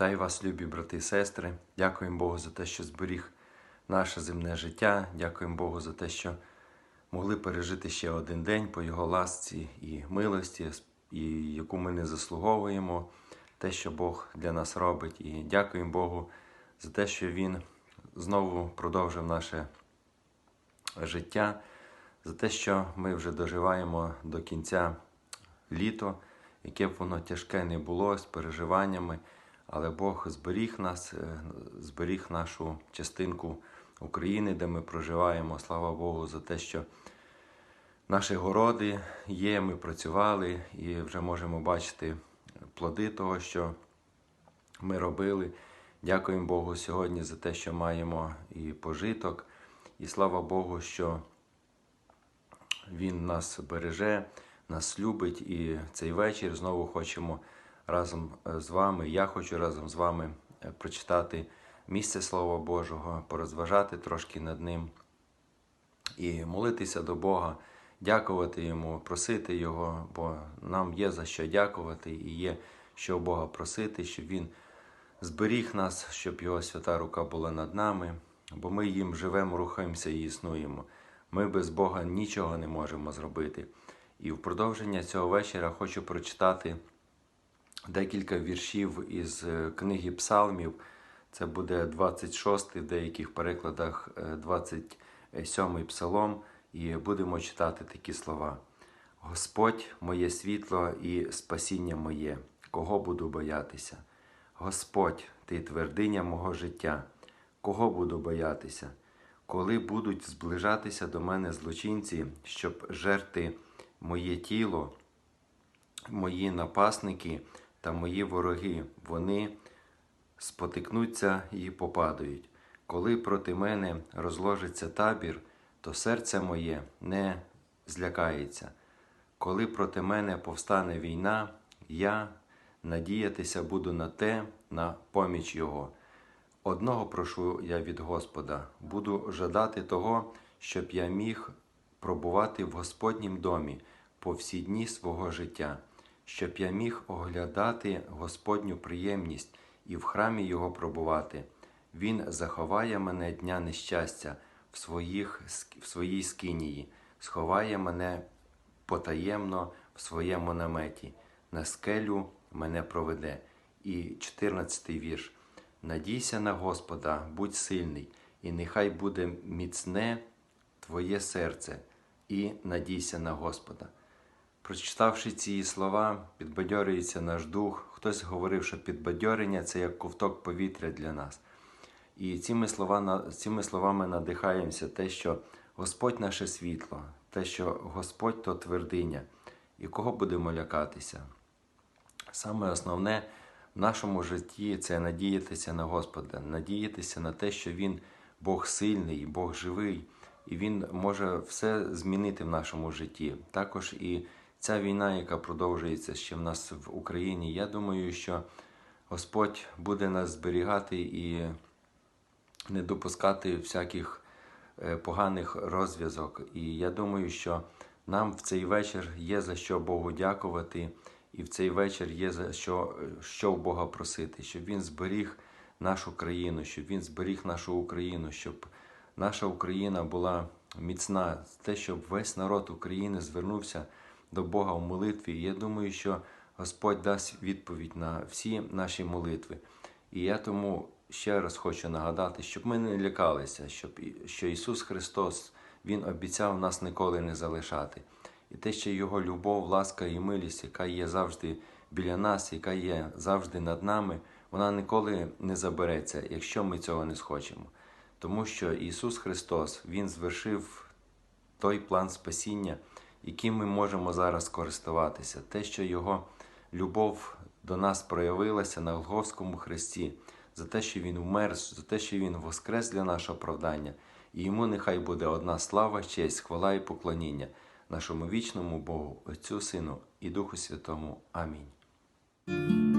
Вітаю вас, любі брати і сестри. Дякуємо Богу за те, що зберіг наше земне життя. Дякуємо Богу за те, що могли пережити ще один день по Його ласці і милості, і яку ми не заслуговуємо, те, що Бог для нас робить. І дякуємо Богу за те, що Він знову продовжив наше життя, за те, що ми вже доживаємо до кінця літо, яке б воно тяжке не було з переживаннями. Але Бог зберіг нас, е, зберіг нашу частинку України, де ми проживаємо. Слава Богу, за те, що наші городи є, ми працювали і вже можемо бачити плоди того, що ми робили. Дякуємо Богу сьогодні за те, що маємо і пожиток. І слава Богу, що Він нас береже, нас любить. І цей вечір знову хочемо разом е, з вами. Я хочу разом з вами е, прочитати місце Слова Божого, порозважати трошки над ним і молитися до Бога, дякувати Йому, просити Його, бо нам є за що дякувати і є що Бога просити, щоб Він зберіг нас, щоб Його свята рука була над нами, бо ми їм живемо, рухаємося і існуємо. Ми без Бога нічого не можемо зробити. І в продовження цього вечора хочу прочитати декілька віршів із е, книги Псалмів. Це буде 26 в деяких перекладах, е, 27 псалом, і будемо читати такі слова. Господь моє світло і спасіння моє, кого буду боятися? Господь, ти твердиня мого життя, кого буду боятися? Коли будуть зближатися до мене злочинці, щоб жерти моє тіло, мої напасники та мої вороги, вони спотикнуться і попадають. Коли проти мене розложиться табір, то серце моє не злякається. Коли проти мене повстане війна, я надіятися буду на те, на поміч Його. Одного прошу я від Господа, буду жадати того, щоб я міг пробувати в Господнім домі по всі дні свого життя, щоб я міг оглядати Господню приємність і в храмі Його пробувати. Він заховає мене дня нещастя в, своїх, в своїй скинії, сховає мене потаємно в своєму наметі, на скелю мене проведе. І 14 вірш. Надійся на Господа, будь сильний, і нехай буде міцне твоє серце, і надійся на Господа. Прочитавши ці слова, підбадьорюється наш дух. Хтось говорив, що підбадьорення це як ковток повітря для нас. І цими, слова, цими словами надихаємося, те, що Господь наше світло, те, що Господь то твердиня, і кого будемо лякатися. Саме основне в нашому житті це надіятися на Господа, надіятися на те, що Він Бог сильний, Бог живий, і Він може все змінити в нашому житті. Також і ця війна, яка продовжується ще в нас в Україні, я думаю, що Господь буде нас зберігати і не допускати всяких поганих розв'язок. І я думаю, що нам в цей вечір є за що Богу дякувати. І в цей вечір є за що, що в Бога просити, щоб Він зберіг нашу країну, щоб Він зберіг нашу Україну, щоб наша Україна була міцна, те, щоб весь народ України звернувся до Бога в молитві. Я думаю, що Господь дасть відповідь на всі наші молитви. І я тому ще раз хочу нагадати, щоб ми не лякалися, щоб, що Ісус Христос Він обіцяв нас ніколи не залишати. І те, що Його любов, ласка і милість, яка є завжди біля нас, яка є завжди над нами, вона ніколи не забереться, якщо ми цього не схочемо. Тому що Ісус Христос Він звершив той план спасіння, яким ми можемо зараз користуватися, те, що Його любов до нас проявилася на Голговському хресті, за те, що Він вмер, за те, що Він воскрес для нашого оправдання, і йому нехай буде одна слава, честь, хвала і поклоніння нашому вічному Богу, Отцю Сину і Духу Святому. Амінь.